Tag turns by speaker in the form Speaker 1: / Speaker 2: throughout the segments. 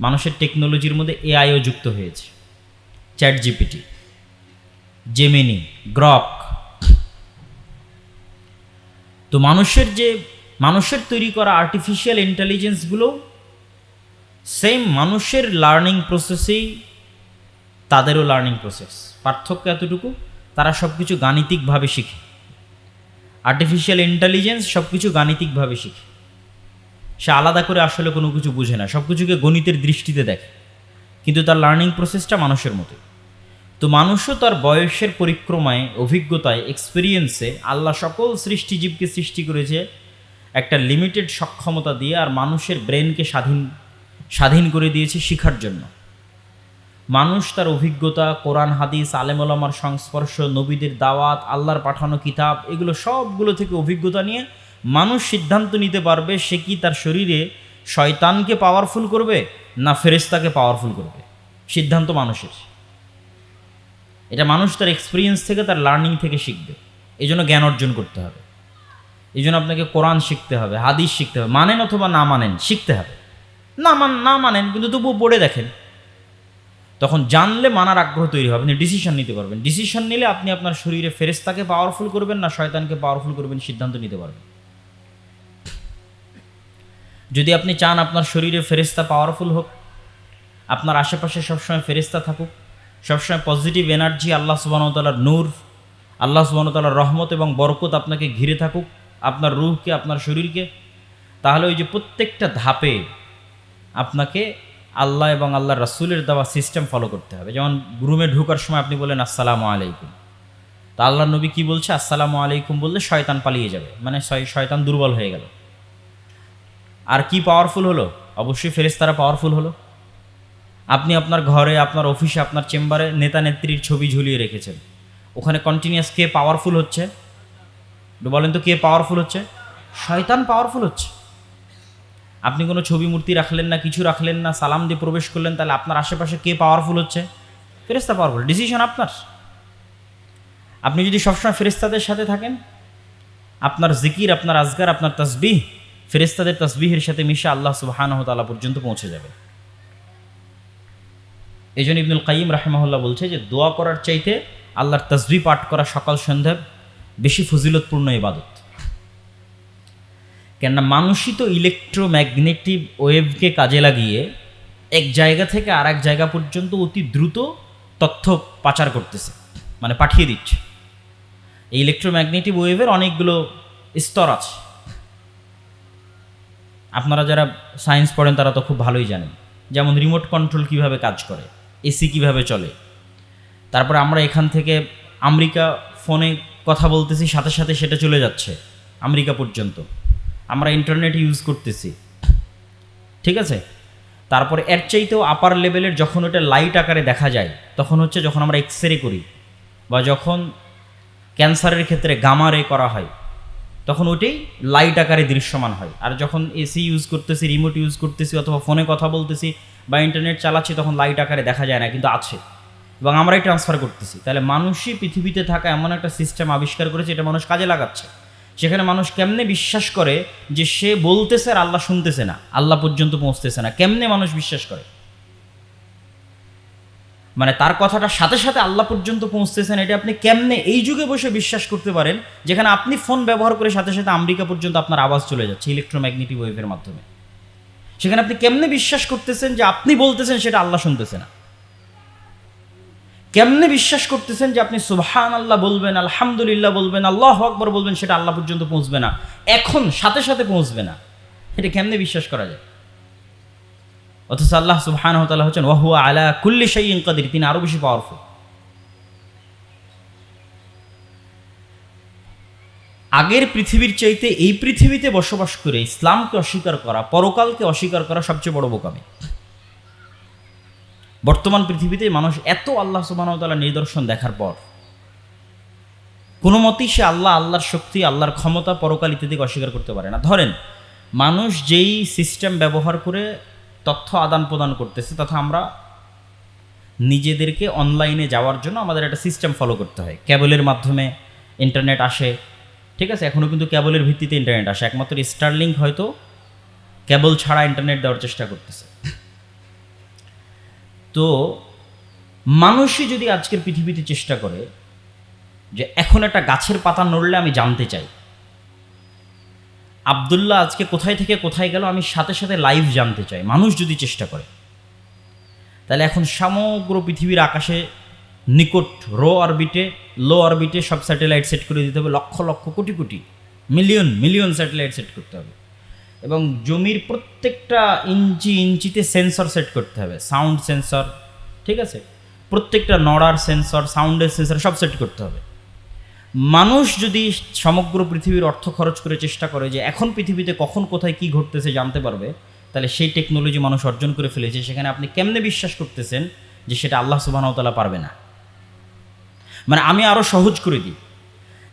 Speaker 1: মানুষের টেকনোলজির মধ্যে এআইও যুক্ত হয়েছে। চ্যাট জিপিটি জেমিনি গ্রক তো মানুষের যে, মানুষের তৈরি করা আর্টিফিশিয়াল ইন্টেলিজেন্সগুলো সেম মানুষের লার্নিং প্রসেসেই তাদেরও লার্নিং প্রসেস পার্থক্য এতটুকু, তারা সব কিছু গাণিতিকভাবে শিখে। আর্টিফিশিয়াল ইন্টেলিজেন্স সব কিছু গাণিতিকভাবে শিখে। সে আলাদা করে আসলে কোনো কিছু বুঝে না সব কিছুকে গণিতের দৃষ্টিতে দেখে। কিন্তু তার লার্নিং প্রসেসটা মানুষের মতো তো মানুষও তার বয়সের পরিক্রমায়, অভিজ্ঞতায় এক্সপিরিয়েন্সে আল্লাহ সকল সৃষ্টিজীবকে সৃষ্টি করেছে একটা লিমিটেড সক্ষমতা দিয়ে আর মানুষের ব্রেনকে স্বাধীন স্বাধীন করে দিয়েছে শিখার জন্য। মানুষ তার অভিজ্ঞতা, কোরআন, হাদিস, আলেমলামার সংস্পর্শ, নবীদের দাওয়াত, আল্লাহর পাঠানো কিতাব, এগুলো সবগুলো থেকে অভিজ্ঞতা নিয়ে মানুষ সিদ্ধান্ত নিতে পারবে সে কি তার শরীরে শয়তানকে পাওয়ারফুল করবে না ফেরেস্তাকে পাওয়ারফুল করবে? সিদ্ধান্ত মানুষের। এটা মানুষ তার এক্সপিরিয়েন্স থেকে, তার লার্নিং থেকে শিখবে। এই জন্য জ্ঞান অর্জন করতে হবে। এই জন্য আপনাকে কোরআন শিখতে হবে, হাদিস শিখতে হবে। মানেন অথবা না মানেন, শিখতে হবে। না মান, না মানেন, কিন্তু তবুও পড়ে দেখেন। তখন জানলে মানার আগ্রহ তৈরি হবে, আপনি ডিসিশন নিতে পারবেন। ডিসিশন নিলে আপনি আপনার শরীরে ফেরেস্তাকে পাওয়ারফুল করবেন না শয়তানকে পাওয়ারফুল করবেন, সিদ্ধান্ত নিতে পারবেন। যদি আপনি চান আপনার শরীরে ফেরেস্তা পাওয়ারফুল হোক, আপনার আশেপাশে সবসময় ফেরেস্তা থাকুক, সবসময় পজিটিভ এনার্জি আল্লাহ সুবাহতালার নূর, আল্লাহ সুবাহতালার রহমত এবং বরকত আপনাকে ঘিরে থাকুক, আপনার রুহকে, আপনার শরীরকে, তাহলে ওই যে প্রত্যেকটা ধাপে আপনাকে আল্লাহ এবং আল্লাহ রাসুলের দেওয়া সিস্টেম ফলো করতে হবে। যেমন রুমে ঢোকার সময় আপনি বলেন আসসালামু আলাইকুম। তা আল্লাহ নবী কি বলছে? আসসালামু আলাইকুম বললে শয়তান পালিয়ে যাবে। মানে শয়- শয়তান দুর্বল হয়ে গেল। আর কি পাওয়ারফুল হলো? অবশ্যই ফেরেস্তারা পাওয়ারফুল হলো। আপনি আপনার ঘরে, আপনার অফিসে আপনার চেম্বারে নেতা নেত্রীর ছবি ঝুলিয়ে রেখেছেন। ওখানে কন্টিনিউয়াস কে পাওয়ারফুল হচ্ছে? বলেন তো কে পাওয়ারফুল হচ্ছে? শয়তান পাওয়ারফুল হচ্ছে। আপনি কোনো ছবি মূর্তি রাখলেন না, কিছু রাখলেন না, সালাম দিয়ে প্রবেশ করলেন, তাহলে আপনার আশেপাশে কে পাওয়ারফুল হচ্ছে? ফেরেস্তা পাওয়ারফুল ডিসিশন আপনার। আপনি যদি সবসময় ফেরেস্তাদের সাথে থাকেন, আপনার জিকির, আপনার আজগার আপনার তসবিহ ফেরেস্তাদের তসবিহের সাথে মিশে আল্লাহ সুবাহানহ তালা পর্যন্ত পৌঁছে যাবে। এই জন্য ইবনুল কাইম রাহেমাহুল্লাহ বলছে যে, দোয়া করার চাইতে আল্লাহর তসবি পাঠ করা সকাল সন্ধ্যা বেশি ফজিলতপূর্ণ ইবাদত। কেননা মানুষই তো ইলেকট্রোম্যাগনেটিক ওয়েভকে কাজে লাগিয়ে এক জায়গা থেকে আর এক জায়গা পর্যন্ত অতি দ্রুত তথ্য পাচার করতেছে মানে পাঠিয়ে দিচ্ছে। এই ইলেকট্রোম্যাগনেটিক ওয়েভের অনেকগুলো স্তর আছে। আপনারা যারা সায়েন্স পড়েন, তারা তো খুব ভালোই জানেন। যেমন রিমোট কন্ট্রোল কীভাবে কাজ করে এসি কীভাবে চলে। তারপরে আমরা এখান থেকে আমেরিকা ফোনে কথা বলতেছি, সাথে সাথে সেটা চলে যাচ্ছে, আমেরিকা পর্যন্ত। আমরা ইন্টারনেট ইউজ করতেছি। ঠিক আছে? তারপরে এর চাইতেও আপার লেভেলের যখন ওটা লাইট আকারে দেখা যায়, তখন হচ্ছে যখন আমরা এক্স রে করি, বা যখন ক্যান্সারের ক্ষেত্রে গামা রে করা হয় তখন ওটাই লাইট আকারে দৃশ্যমান হয়। আর যখন এসি ইউজ করতেছি রিমোট ইউজ করতেছি, অথবা ফোনে কথা বলতেছি বা ইন্টারনেট চালাচ্ছি, তখন লাইট আকারে দেখা যায় না, কিন্তু আছে। এবং আমরাই ট্রান্সফার করতেছি। তাহলে মানুষই পৃথিবীতে থাকা এমন একটা সিস্টেম আবিষ্কার করেছে, এটা মানুষ কাজে লাগাচ্ছে। সেখানে মানুষ কেমনে বিশ্বাস করে যে সে বলতেছে আর আল্লাহ শুনতেছে না? আল্লাহ পর্যন্ত পৌঁছতেছে না। কেমনে মানুষ বিশ্বাস করে? মানে তার কথাটা সাথে সাথে আল্লাহ পর্যন্ত পৌঁছতেছেন, এটা আপনি কেমনে এই যুগে বসে বিশ্বাস করতে পারেন, যেখানে আপনি ফোন ব্যবহার করে সাথে সাথে আমেরিকা পর্যন্ত আপনার আওয়াজ চলে যাচ্ছে ইলেকট্রোম্যাগনেটিক ওয়েভের মাধ্যমে। সেখানে আপনি কেমনে বিশ্বাস করতেছেন যে আপনি বলতেছেন সেটা আল্লাহ শুনতেছে না? কেমনে বিশ্বাস করতেছেন যে আপনি সুবহান আল্লাহ বলবেন, আলহামদুলিল্লাহ বলবেন, আল্লাহ আকবর বলবেন সেটা আল্লাহ পর্যন্ত পৌঁছবে না? এখন সাথে সাথে পৌঁছবে না। এটা কেমনে বিশ্বাস করা যায়? অথচ আল্লাহ সুবহান হচ্ছেন, ওয়াহুয়া আলা কুল্লি শাইইন কাদির তিনি আরও বেশি পাওয়ারফুল আগের পৃথিবীর চাইতে এই পৃথিবীতে বসবাস করে ইসলামকে অস্বীকার করা, পরকালকে অস্বীকার করা সবচেয়ে বড় বোকামি। বর্তমান পৃথিবীতে মানুষ এত আল্লাহ সুবাহতাল্লাহ নিদর্শন দেখার পর, কোনো মতেই সে আল্লাহ, আল্লাহর শক্তি, আল্লাহর ক্ষমতা পরকাল ইত্যাদিকে অস্বীকার করতে পারে না। ধরেন, মানুষ যেই সিস্টেম ব্যবহার করে তথ্য আদান প্রদান করতেছে, তথা আমরা নিজেদেরকে অনলাইনে যাওয়ার জন্য আমাদের একটা সিস্টেম ফলো করতে হয়। ক্যাবলের মাধ্যমে ইন্টারনেট আসে, ঠিক আছে? এখনও কিন্তু ক্যাবলের ভিত্তিতে ইন্টারনেট আসে। একমাত্র স্টারলিংক হয়তো ক্যাবল ছাড়া ইন্টারনেট দেওয়ার চেষ্টা করতেছে। তো মানুষই যদি আজকের পৃথিবীতে চেষ্টা করে যে এখন একটা গাছের পাতা নড়লে আমি জানতে চাই আবদুল্লাহ আজকে কোথায় থেকে কোথায় গেল আমি সাথে সাথে লাইভ জানতে চাই। মানুষ যদি চেষ্টা করে, তাহলে এখন সমগ্র পৃথিবীর আকাশে নিকট রো অরবিটে, লো অরবিটে সব স্যাটেলাইট সেট করে দিতে হবে, lakh lakh crore crore million million satellite set করতে হবে। এবং জমির প্রত্যেকটা ইঞ্চি ইঞ্চিতে সেন্সর সেট করতে হবে সাউন্ড সেন্সর ঠিক আছে? প্রত্যেকটা নড়ার সেন্সর সাউন্ডের সেন্সর সব সেট করতে হবে। মানুষ যদি সমগ্র পৃথিবীর অর্থ খরচ করে চেষ্টা করে যে এখন পৃথিবীতে কখন, কোথায় কি ঘটতেছে জানতে পারবে, তাহলে সেই টেকনোলজি মানুষ অর্জন করে ফেলেছে, সেখানে আপনি কেমনে বিশ্বাস করতেছেন যে সেটা আল্লাহ সুবাহতালা পারবে না? মানে আমি আরও সহজ করে দিই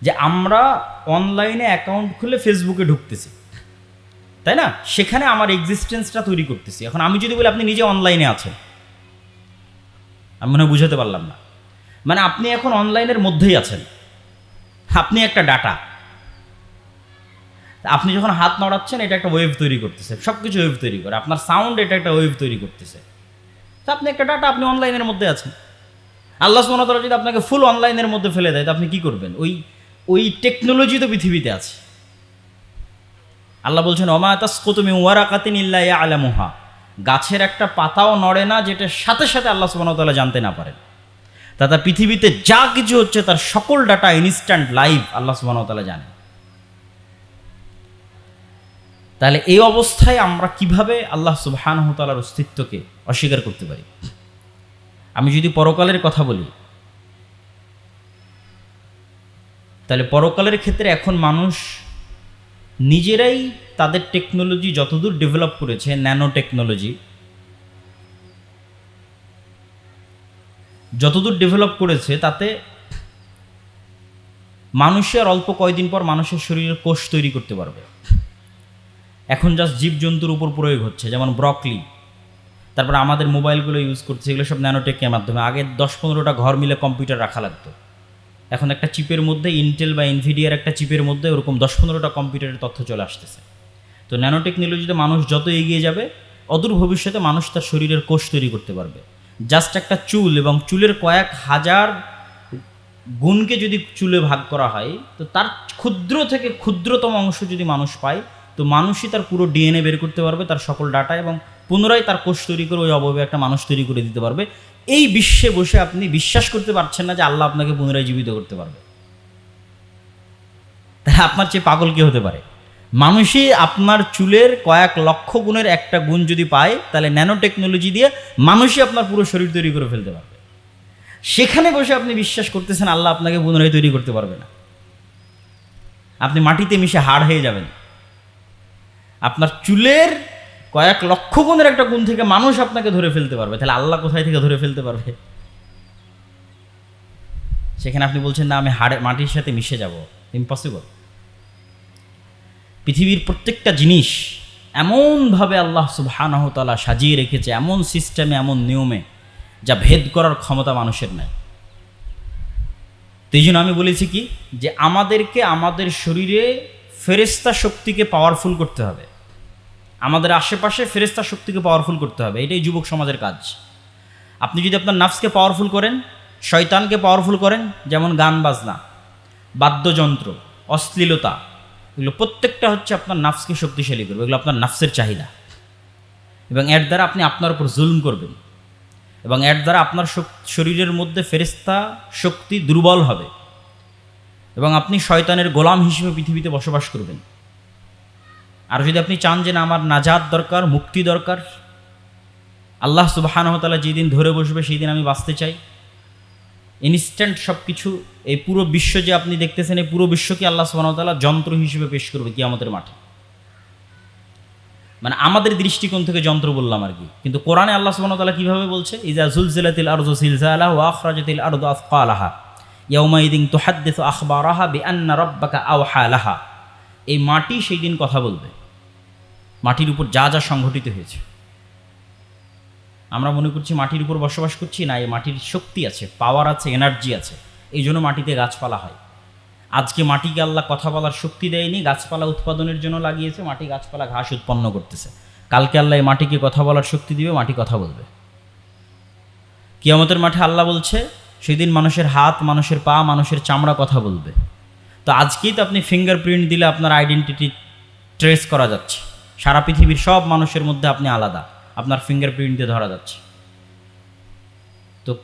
Speaker 1: যে আমরা অনলাইনে অ্যাকাউন্ট খুলে ফেসবুকে ঢুকতেছি, তাই না? সেখানে আমার এক্সিস্টেন্সটা তৈরি করতেছি। এখন আমি যদি বলি আপনি নিজে অনলাইনে আছেন, আমি মনে বুঝাতে পারলাম না। মানে আপনি এখন অনলাইনের মধ্যেই আছেন। আপনি একটা ডাটা। আপনি যখন হাত নড়াচ্ছেন, এটা একটা ওয়েভ তৈরি করতেছে। সব কিছু ওয়েভ তৈরি করে। আপনার সাউন্ড এটা একটা ওয়েভ তৈরি করতেছে। তো আপনি একটা ডাটা, আপনি অনলাইনের মধ্যে আছেন। আল্লাহ সুমনতলা যদি আপনাকে ফুল অনলাইনের মধ্যে ফেলে দেয়, তো আপনি কি করবেন? ওই ওই টেকনোলজি তো পৃথিবীতে আছে। আল্লাহ বলছেন অমায়াতাস্কো তুমি ওয়ারাকাতিন ইল্লা আলামুহা গাছের একটা পাতাও নড়ে না যেটা সাথে সাথে আল্লাহ সুবহানাহু জানতে না পারেন। তাতে পৃথিবীতে যা কিছু হচ্ছে তার সকল ডাটা ইনস্ট্যান্ট লাইভ আল্লাহ সুবহানাহু জানে। তাহলে এই অবস্থায় আমরা কীভাবে আল্লাহ সুবহানাহু তাআলার অস্তিত্বকে অস্বীকার করতে পারি? আমি যদি পরকালের কথা বলি, তাহলে পরকালের ক্ষেত্রে এখন মানুষ নিজেরাই তাদের টেকনোলজি যতদূর ডেভেলপ করেছে ন্যানো টেকনোলজি যতদূর ডেভেলপ করেছে, তাতে মানুষের অল্প কয়দিন পর মানুষের শরীরের কোষ তৈরি করতে পারবে। এখন জাস্ট জীবজন্তুর উপর প্রয়োগ হচ্ছে, যেমন ব্রকলি তারপর আমাদের মোবাইলগুলো ইউজ করছে এগুলো সব ন্যানোটেকের মাধ্যমে। আগে দশ পনেরোটা ঘর মিলে কম্পিউটার রাখা লাগতো। এখন একটা চিপের মধ্যে ইন্টেল বা এনভিডিয়ার একটা চিপের মধ্যে ওরকম দশ পনেরোটা কম্পিউটারের তথ্য চলে আসতেছে। তো ন্যানো টেকনোলজিতে মানুষ যত এগিয়ে যাবে, অদূর ভবিষ্যতে মানুষ তার শরীরের কোষ তৈরি করতে পারবে। জাস্ট একটা চুল এবং চুলের কয়েক হাজার গুণকে যদি চুলে ভাগ করা হয়, তো তার ক্ষুদ্র থেকে ক্ষুদ্রতম অংশ যদি মানুষ পায়, তো মানুষই তার পুরো ডিএনএ বের করতে পারবে, তার সকল ডাটা এবং পুনরায় তার কোষ তৈরি করে ওই অবয়বে একটা মানুষ তৈরি করে দিতে পারবে। এই বিশ্বে বসে আপনি বিশ্বাস করতে পারছেন না যে আল্লাহ আপনাকে পুনরায় জীবিত করতে পারবে। তাহলে আপনার চেয়ে পাগল কি হতে পারে? মানুষই আপনার চুলের কয়েক লক্ষ গুণের একটা গুণ যদি পায়, তাহলে ন্যানো টেকনোলজি দিয়ে মানুষই আপনার পুরো শরীর তৈরি করে ফেলতে পারবে। সেখানে বসে আপনি বিশ্বাস করতেছেন, আল্লাহ আপনাকে পুনরায় তৈরি করতে পারবে না। আপনি মাটিতে মিশে হাড় হয়ে যাবেন। আপনার চুলের কয়েক লক্ষ গুণের একটা গুণ থেকে মানুষ আপনাকে ধরে ফেলতে পারবে। তাহলে আল্লাহ কোথায় থেকে ধরে ফেলতে পারবে? সেখানে আপনি বলছেন, না, আমি হাড়ে, মাটির সাথে মিশে যাব। ইম্পসিবল পৃথিবীর প্রত্যেকটা জিনিস এমনভাবে আল্লাহ সুবাহানহতালা সাজিয়ে রেখেছে, এমন সিস্টেমে, এমন নিয়মে, যা ভেদ করার ক্ষমতা মানুষের নাই। তো জন্য আমি বলেছি কি, যে আমাদেরকে আমাদের শরীরে ফেরেস্তা শক্তিকে পাওয়ারফুল করতে হবে। আমাদের আশেপাশে ফেরেস্তা শক্তিকে পাওয়ারফুল করতে হবে, এটাই যুবক সমাজের কাজ। আপনি যদি আপনার নাফসকে পাওয়ারফুল করেন, শয়তানকে পাওয়ারফুল করেন, যেমন গান বাজনা, বাদ্যযন্ত্র, অশ্লীলতা এগুলো প্রত্যেকটা হচ্ছে আপনার নাফসকে শক্তিশালী করবে, এগুলো আপনার নাফসের চাহিদা। এবং এর দ্বারা আপনি আপনার উপর জুলুম করবেন। এবং এর দ্বারা আপনার শরীরের মধ্যে ফেরিস্তা শক্তি দুর্বল হবে। এবং আপনি শয়তানের গোলাম হিসেবে পৃথিবীতে বসবাস করবেন। আর যদি আপনি চান যে না, আমার নাজাদ দরকার, মুক্তি দরকার, আল্লাহ সুবাহানহতালা যেদিন ধরে বসবে সেই দিন আমি বাঁচতে চাই। ইনস্ট্যান্ট সব কিছু এই পুরো বিশ্ব যে আপনি দেখতেছেন, এই পুরো বিশ্বকে আল্লাহ সুবাহতালা যন্ত্র হিসেবে পেশ করবে কি আমাদের মাঠে। মানে আমাদের দৃষ্টিকোণ থেকে যন্ত্র বললাম আর কি। কিন্তু কোরআনে আল্লাহ সুবাহতালা কীভাবে বলছে? ইজা জুলজিলাতিল আরজ সিলজালাহ ও আখরাজাতিল আরদ আফকালাহা ইয়াউমাইদিন তুহাদ্দিস আখবারাহা বি আন্না রব্বাকা আওহালাহা এই মাটি সেই দিন কথা বলবে। মাটির উপর যা যা সংঘটিত হয়েছে। আমরা মনে করছি মাটির উপর বসবাস করছি, না, এই মাটির শক্তি আছে পাওয়ার আছে এনার্জি আছে, এই জন্য মাটিতে গাছপালা হয়। আজকে মাটিকে আল্লাহ কথা বলার শক্তি দেয়নি, গাছপালা উৎপাদনের জন্য লাগিয়েছে, মাটি গাছপালা ঘাস উৎপন্ন করতেছে। কালকে আল্লাহ এই মাটিকে কথা বলার শক্তি দিবে, মাটি কথা বলবে। কিয়ামতের মাঠে আল্লাহ বলছে, সেদিন মানুষের হাত, মানুষের পা, মানুষের চামড়া কথা বলবে। তো আজকেই তো আপনি ফিঙ্গারপ্রিন্ট দিলে আপনার আইডেন্টিটি ট্রেস করা যাচ্ছে। সারা পৃথিবীর সব মানুষের মধ্যে আপনি আলাদা। আপনার ফিঙ্গারপ্রিন্ট দিয়ে ধরা যাচ্ছে। তো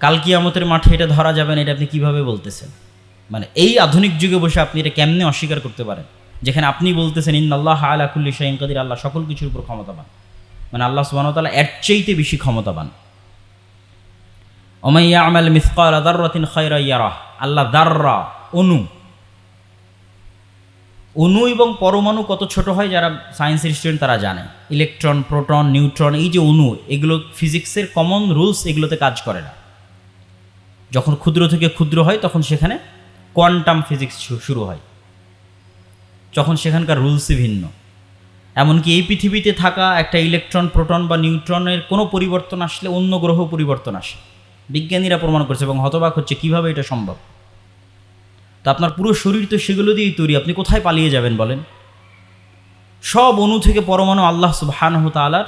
Speaker 1: কাল কিয়ামতের মাঠে এটা ধরা যাবে না, এটা আপনি কীভাবে বলতেছেন? মানে এই আধুনিক যুগে বসে আপনি এটা কেমনে অস্বীকার করতে পারেন? যেখানে আপনি বলতেছেন ইন আল্লাহ আলা কুল্লি শাইন কাদির আল্লাহ সকল কিছুর উপর ক্ষমতাবান। মানে আল্লাহ ওয়া এর চাইতে বেশি ক্ষমতাবান। ওমাইয়া আমাল মিসকাল দাররাতিন খায়রা ইয়ারাহ। আল্লাহ দাররা, অনু অণু এবং পরমাণু কত ছোট হয় যারা সায়েন্সের স্টুডেন্ট তারা জানে। ইলেকট্রন প্রোটন নিউট্রন এই যে অণু, এগুলো ফিজিক্সের কমন রুলস এগুলোতে কাজ করে না। যখন ক্ষুদ্র থেকে ক্ষুদ্র হয় তখন সেখানে কোয়ান্টাম ফিজিক্স শুরু হয়। যখন সেখানকার রুলসই ভিন্ন। এমনকি এই পৃথিবীতে থাকা একটা ইলেকট্রন প্রোটন বা নিউট্রনের কোনো পরিবর্তন আসলে অন্য গ্রহ পরিবর্তন আসে। বিজ্ঞানীরা প্রমাণ করছে এবং হতবাক হচ্ছে কীভাবে এটা সম্ভব। তা আপনার পুরো শরীর তো সেগুলো দিয়েই তৈরি। আপনি কোথায় পালিয়ে যাবেন বলেন? সব অণু থেকে পরমাণু আল্লাহ সুবহানাহ তাআলার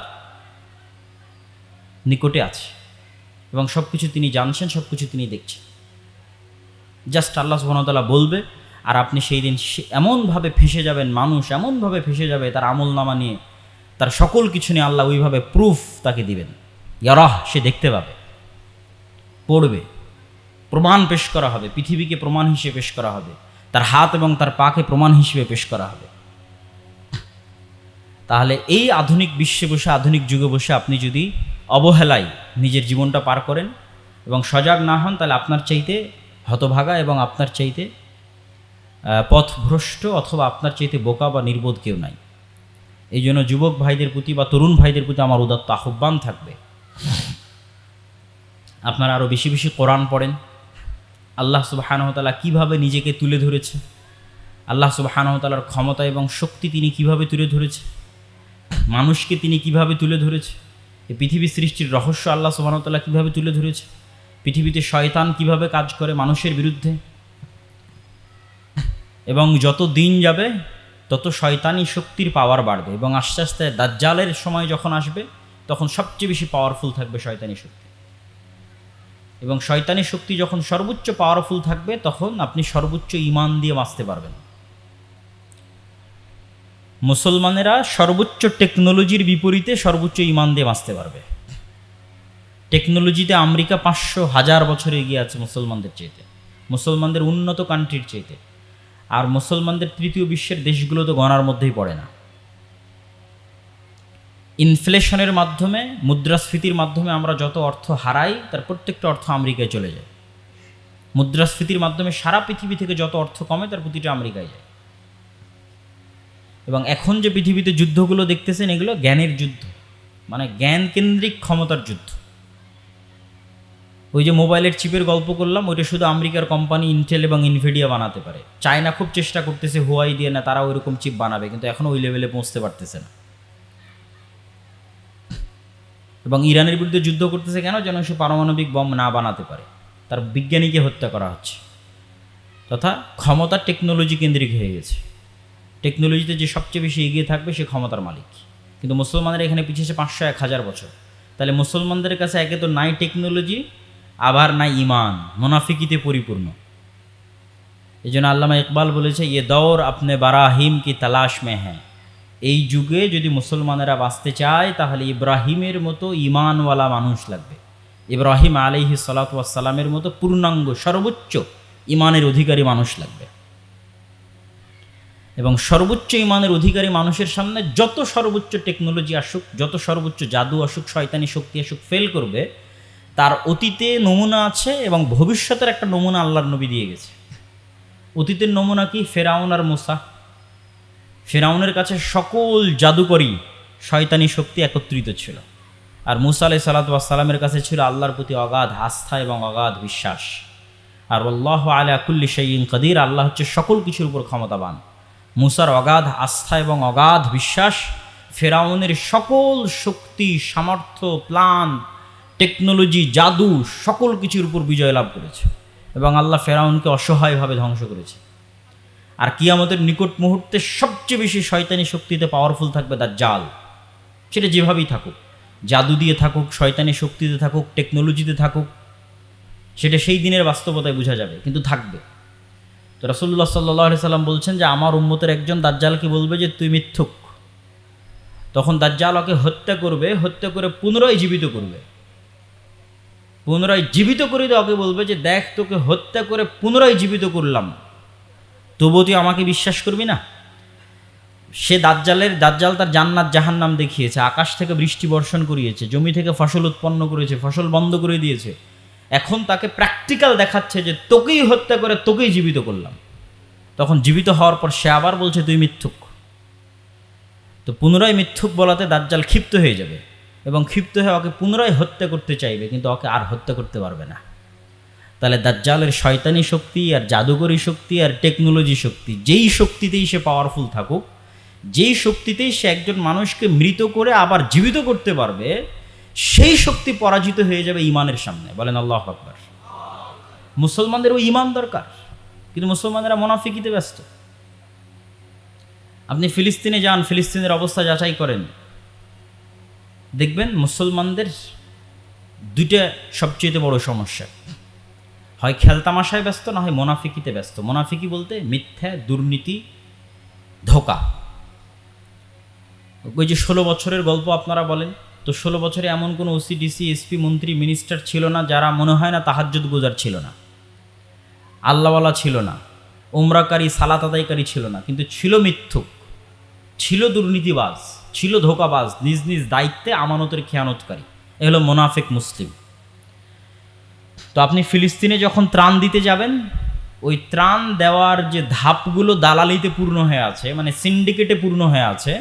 Speaker 1: নিকটে আছে। এবং সব কিছু তিনি জানছেন সব কিছু তিনি দেখছেন। জাস্ট আল্লাহ সুবহানাহু তাআলা বলবে, আর আপনি সেই দিন এমনভাবে ফেসে যাবেন, মানুষ এমনভাবে ফেসে যাবে, তার আমল নামা নিয়ে, তার সকল কিছু নিয়ে আল্লাহ ওইভাবে প্রুফ তাকে দিবেন। ইয়ারাহ, সে দেখতে পাবে, পড়বে। প্রমাণ পেশ করা হবে, পৃথিবীকে প্রমাণ হিসেবে পেশ করা হবে, তার হাত এবং তার পাকে প্রমাণ হিসেবে পেশ করা হবে। তাহলে এই আধুনিক বিশ্বে বসে আধুনিক যুগে বসে আপনি যদি অবহেলায় নিজের জীবনটা পার করেন এবং সজাগ না হন, তাহলে আপনার চাইতে হতভাগা এবং আপনার চাইতে পথভ্রষ্ট অথবা আপনার চাইতে বোকা বা নির্বোধ কেউ নাই। এই জন্য যুবক ভাইদের প্রতি বা তরুণ ভাইদের প্রতি আমার উদাত্ত আহ্বান থাকবে। আপনারা আরও বেশি বেশি কোরআন পড়েন আল্লাহ সুবাহানহতালা কীভাবে নিজেকে তুলে ধরেছে? আল্লাহ সুবাহানহতালার ক্ষমতা এবং শক্তি তিনি কীভাবে তুলে ধরেছে? মানুষকে তিনি কীভাবে তুলে ধরেছে? এই পৃথিবী সৃষ্টির রহস্য আল্লাহ সুবাহতাল্লাহ কীভাবে তুলে ধরেছে? পৃথিবীতে শয়তান কীভাবে কাজ করে মানুষের বিরুদ্ধে? এবং যত দিন যাবে, তত শয়তানি শক্তির পাওয়ার বাড়বে এবং আস্তে আস্তে দাজ্জালের সময় যখন আসবে, তখন সবচেয়ে বেশি পাওয়ারফুল থাকবে শয়তানি শক্তি। এবং শয়তানি শক্তি যখন সর্বোচ্চ পাওয়ারফুল থাকবে, তখন আপনি সর্বোচ্চ ইমান দিয়ে বাঁচতে পারবেন। মুসলমানেরা সর্বোচ্চ টেকনোলজির বিপরীতে সর্বোচ্চ ইমান দিয়ে বাঁচতে পারবে। টেকনোলজিতে আমেরিকা পাঁচশো হাজার বছর এগিয়ে আছে মুসলমানদের চাইতে। মুসলমানদের উন্নত কান্ট্রির চাইতে। আর মুসলমানদের তৃতীয় বিশ্বের দেশগুলো তো গণার মধ্যেই পড়ে না। ইনফ্লেশনের মাধ্যমে, মুদ্রাস্ফীতির মাধ্যমে আমরা যত অর্থ হারাই, তার প্রত্যেকটা অর্থ আমেরিকায় চলে যায়। মুদ্রাস্ফীতির মাধ্যমে সারা পৃথিবী থেকে যত অর্থ কমে, তার প্রতিটা আমেরিকায় যায়। এবং এখন যে পৃথিবীতে যুদ্ধগুলো দেখতেছেন, এগুলো জ্ঞানের যুদ্ধ। মানে জ্ঞান কেন্দ্রিক ক্ষমতার যুদ্ধ। ওই যে মোবাইলের চিপের গল্প করলাম, ওইটা শুধু আমেরিকার কোম্পানি ইন্টেল এবং ইনভিডিয়া বানাতে পারে। চায়না খুব চেষ্টা করতেছে, হুয়াই দিয়ে না তারা ওইরকম চিপ বানাবে, কিন্তু এখনও ওই লেভেলে পৌঁছতে পারতেছে না। এবং ইরানের বিরুদ্ধে যুদ্ধ করতেছে কেন? যেন সে পারমাণবিক বম না বানাতে পারে। তার বিজ্ঞানীকে হত্যা করা হচ্ছে। তথা ক্ষমতা টেকনোলজি কেন্দ্রিক হয়ে গেছে। টেকনোলজিতে যে সবচেয়ে বেশি এগিয়ে থাকবে সে ক্ষমতার মালিক। কিন্তু মুসলমানরা এখানে পিছিয়েছে পাঁচশো এক হাজার বছর। তাহলে মুসলমানদের কাছে একে তো নাই টেকনোলজি, আবার নাই ইমান, মোনাফিকিতে পরিপূর্ণ। এই জন্য আল্লামা ইকবাল বলেছে ইয়ে দৌর আপনি বারাহিম কি তালাশ মে হ্যাঁ এই যুগে যদি মুসলমানেরা বাঁচতে চায়, তাহলে ইব্রাহিমের মতো ইমানওয়ালা মানুষ লাগবে। ইব্রাহিম আলিহি সালাতামের মতো পূর্ণাঙ্গ, সর্বোচ্চ ইমানের অধিকারী মানুষ লাগবে। এবং সর্বোচ্চ ইমানের অধিকারী মানুষের সামনে যত সর্বোচ্চ টেকনোলজি আসুক, যত সর্বোচ্চ জাদু আসুক, শয়তানি শক্তি আসুক ফেল করবে, তার অতীতে নমুনা আছে এবং ভবিষ্যতের একটা নমুনা আল্লাহর নবী দিয়ে গেছে। অতীতের নমুনা কি? ফেরাউন আর মোসা। ফেরাউনের কাছে সকল জাদুকরী শয়তানি শক্তি একত্রিত ছিল। আর মুসা আলাই সালাতামের কাছে ছিল আল্লাহর প্রতি অগাধ আস্থা এবং অগাধ বিশ্বাস। আর আল্লাহ আলা কুল্লি শাইন কদির, আল্লাহ হচ্ছে সকল কিছুর উপর ক্ষমতাবান। মুসার অগাধ আস্থা এবং অগাধ বিশ্বাস ফেরাউনের সকল শক্তি, সামর্থ্য প্লান টেকনোলজি, জাদু, সকল কিছুর উপর বিজয় লাভ করেছে। এবং আল্লাহ ফেরাউনকে অসহায়ভাবে ধ্বংস করেছে। আর কিয়ামতের নিকট মুহূর্তে সবচেয়ে বেশি শয়তানি শক্তিতে পাওয়ারফুল থাকবে তার জাল সেটা যেভাবেই থাকুক, জাদু দিয়ে থাকুক, শয়তানি শক্তিতে থাকুক টেকনোলজিতে থাকুক, সেটা সেই দিনের বাস্তবতায় বোঝা যাবে, কিন্তু থাকবে। তো রাসুল্লাহ সাল্লাহ সাল্লাম বলছেন যে, আমার উম্মতের একজন দাজ্জালকে বলবে যে, তুই মিথ্যুক। তখন দাজ্জাল ওকে হত্যা করবে, হত্যা করে পুনরায় জীবিত করবে। পুনরায় জীবিত করে ওকে বলবে যে, দেখ, তোকে হত্যা করে পুনরায় জীবিত করলাম। তবুও তুই আমাকে বিশ্বাস করবি না? সে দাজ্জালের, দাজ্জাল তার জান্নাত জাহান্নাম দেখিয়েছে, আকাশ থেকে বৃষ্টি বর্ষণ করিয়েছে, জমি থেকে ফসল উৎপন্ন করেছে, ফসল বন্ধ করে দিয়েছে। এখন তাকে প্র্যাকটিক্যাল দেখাচ্ছে যে তোকেই হত্যা করে, তোকেই জীবিত করলাম। তখন জীবিত হওয়ার পর সে আবার বলছে, তুই মিথ্যুক। তো পুনরায় মিথ্যুক বলাতে দাজ্জাল ক্ষিপ্ত হয়ে যাবে এবং ক্ষিপ্ত হয়ে ওকে পুনরায় হত্যা করতে চাইবে, কিন্তু ওকে আর হত্যা করতে পারবে না। তাহলে দাজ্জালের শয়তানি শক্তি আর জাদুকরী শক্তি আর টেকনোলজি শক্তি, যেই শক্তিতেই সে পাওয়ারফুল থাকুক, যেই শক্তিতেই সে একজন মানুষকে মৃত করে আবার জীবিত করতে পারবে, সেই শক্তি পরাজিত হয়ে যাবে ইমানের সামনে। বলেন আল্লাহ আকবর। মুসলমানদের ওই ইমান দরকার, কিন্তু মুসলমানেরা মোনাফিকিতে ব্যস্ত। আপনি ফিলিস্তিনে যান, ফিলিস্তিনের অবস্থা যাচাই করেন। দেখবেন মুসলমানদের দুইটা সবচেয়ে বড় সমস্যা। হয় খেলতামাশায় ব্যস্ত, না হয় মোনাফিকিতে ব্যস্ত। মোনাফিকি বলতে মিথ্যা, দুর্নীতি, ধোকা। ওই যে ষোলো বছরের গল্প আপনারা বলেন, তো ষোলো বছরে এমন কোনো ওসিডিসি এসপি মন্ত্রী মিনিস্টার ছিল না যারা মনে হয় না তাহাজ্জুদ গুজার ছিল না। আল্লাহওয়ালা ছিল না। ওমরাকারী সালাত আদায়কারী ছিল না। কিন্তু ছিল মিথ্যুক, ছিল দুর্নীতিবাজ, ছিল ধোকাবাজ, নিজ নিজ দায়িত্বে আমানতের খেয়ানতকারী। এ হলো মোনাফেক মুসলিম। তো আপনি ফিলিস্তিনে যখন ত্রাণ দিতে যাবেন, ওই ত্রাণ দেওয়ার যে ধাপগুলো দালালিতে পূর্ণ হয়ে আছে মানে সিন্ডিকেটে পূর্ণ হয়ে আছে,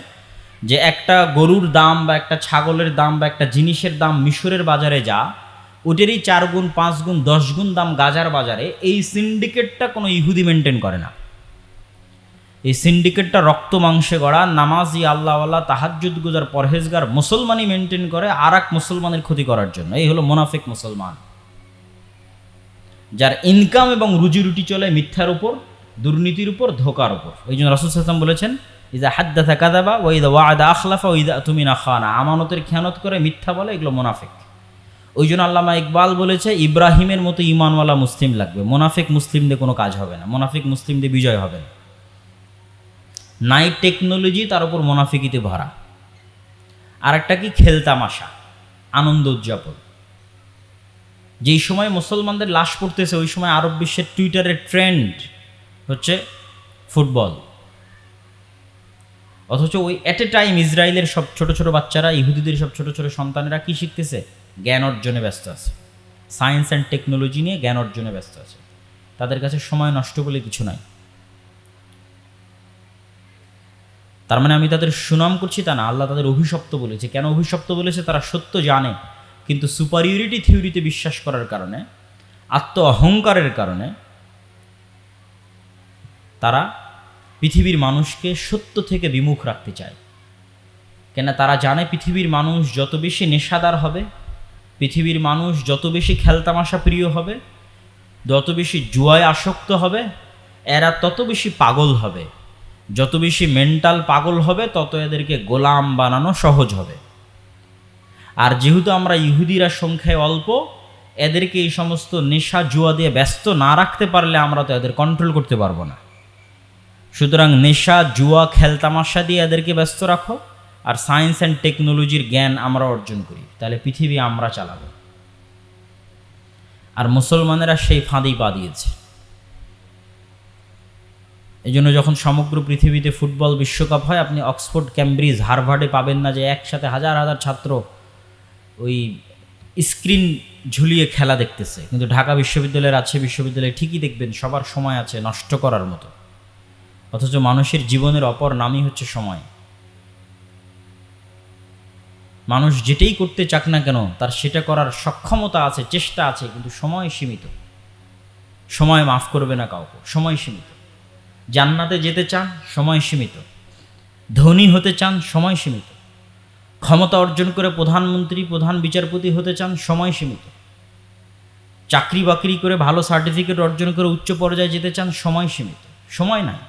Speaker 1: যে একটা গরুর দাম বা একটা ছাগলের দাম বা একটা জিনিসের দাম মিশরের বাজারে যা, ওটারই চার গুণ, পাঁচ গুণ, দশ গুণ দাম গাজার বাজারে, এই সিন্ডিকেটটা কোনো ইহুদি মেনটেন করে না। এই সিন্ডিকেটটা রক্ত মাংসে গড়া, নামাজি আল্লাহওয়ালা তাহাজ্জুদ গুজার পরহেজগার মুসলমানই মেনটেন করে আর এক মুসলমানের ক্ষতি করার জন্য। এই হলো মোনাফিক মুসলমান। যার ইনকাম এবং রুজি রুটি চলে মিথ্যার উপর, দুর্নীতির উপর, ধোকার উপর। ওই জন্য রসুল সাল্লাম বলেছেন ইদা হাদ্দাথা কাদাবা ওইদা ওয়াদা আখলাফা ওইদা তুমি না খানা। আমানতের খেয়ানত করে মিথ্যা বলে এগুলো মোনাফিক। ওই জন্য আল্লামা ইকবাল বলেছে, ইব্রাহিমের মতো ইমানওয়ালা মুসলিম লাগবে। মোনাফিক মুসলিমদের কোনো কাজ হবে না। মোনাফিক মুসলিমদের বিজয় হবে না। নাই টেকনোলজি তার উপর মোনাফিকিতে ভরা। আর একটা কি খেলতামাশা আনন্দ উদযাপন। যেই সময় মুসলমানদের লাশ পড়তেছে, ওই সময় আরব বিশ্বের টুইটারের ট্রেন্ড হচ্ছে ফুটবল। অথচ ওই অ্যাট এ টাইম ইসরায়েলের সব ছোট ছোট বাচ্চারা, ইহুদিদের সব ছোট ছোট সন্তানেরা কী শিখতেছে? জ্ঞান অর্জনে ব্যস্ত আছে। সায়েন্স অ্যান্ড টেকনোলজি নিয়ে জ্ঞান অর্জনে ব্যস্ত আছে। তাদের কাছে সময় নষ্ট বলে কিছু নাই। তার মানে আমি তাদের সুনাম করছি তা না, আল্লাহ তাদের অভিশপ্ত বলেছে। কেন অভিশপ্ত বলেছে? তারা সত্য জানে। কিন্তু সুপারিয়রিটি থিওরিতে বিশ্বাস করার কারণে আত্ম অহংকারের কারণে তারা পৃথিবীর মানুষকে সত্য থেকে বিমুখ রাখতে চায়। কেন তারা জানে পৃথিবীর মানুষ যত বেশি নেশাদার হবে, পৃথিবীর মানুষ যত বেশি খেলতামাশা প্রিয় হবে, যত বেশি জুয়ায় আসক্ত হবে, এরা তত বেশি পাগল হবে। যত বেশি মেন্টাল পাগল হবে, তত এদেরকে গোলাম বানানো সহজ হবে। আর যেহেতু আমরা ইহুদিরা সংখ্যায় অল্প, এদেরকে এই সমস্ত নেশা জুয়া দিয়ে ব্যস্ত না রাখতে পারলে আমরা তো এদের কন্ট্রোল করতে পারব না। সুতরাং নেশা, জুয়া খেলতামাশা দিয়ে এদেরকে ব্যস্ত রাখো, আর সায়েন্স অ্যান্ড টেকনোলজির জ্ঞান আমরা অর্জন করি, তাহলে পৃথিবী আমরা চালাবো। আর মুসলমানেরা সেই ফাঁদেই পা দিয়েছে। এই জন্য যখন সমগ্র পৃথিবীতে ফুটবল বিশ্বকাপ হয়, আপনি অক্সফোর্ড, ক্যামব্রিজ, হারভার্ডে পাবেন না যে একসাথে হাজার হাজার ছাত্র ওই স্ক্রিন ঝুলিয়ে খেলা দেখতেছে। কিন্তু ঢাকা বিশ্ববিদ্যালয়ের আছে বিশ্ববিদ্যালয়ে ঠিকই দেখবেন, সবার সময় আছে নষ্ট করার মতো। অথচ মানুষের জীবনের অপর নামই হচ্ছে সময়। মানুষ যেটাই করতে চাক না কেন, তার সেটা করার সক্ষমতা আছে, চেষ্টা আছে, কিন্তু সময় সীমিত। সময় মাফ করবে না কাউকে, সময় সীমিত। জান্নাতে যেতে চান, সময় সীমিত। ধনী হতে চান, সময় সীমিত। ক্ষমতা অর্জন করে প্রধানমন্ত্রী, প্রধান বিচারপতি হতে চান সময় সীমিত। চাকরি বাকরি করে ভালো সার্টিফিকেট অর্জন করে উচ্চ পর্যায়ে যেতে চান সময় সীমিত। সময় নাই।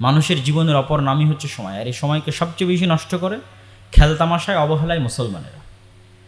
Speaker 1: মানুষের জীবনের অপর নামই হচ্ছে সময়, আর এই সময়কে সবচেয়ে বেশি নষ্ট করে খেলতামাশায়, অবহেলায় মুসলমানেরা।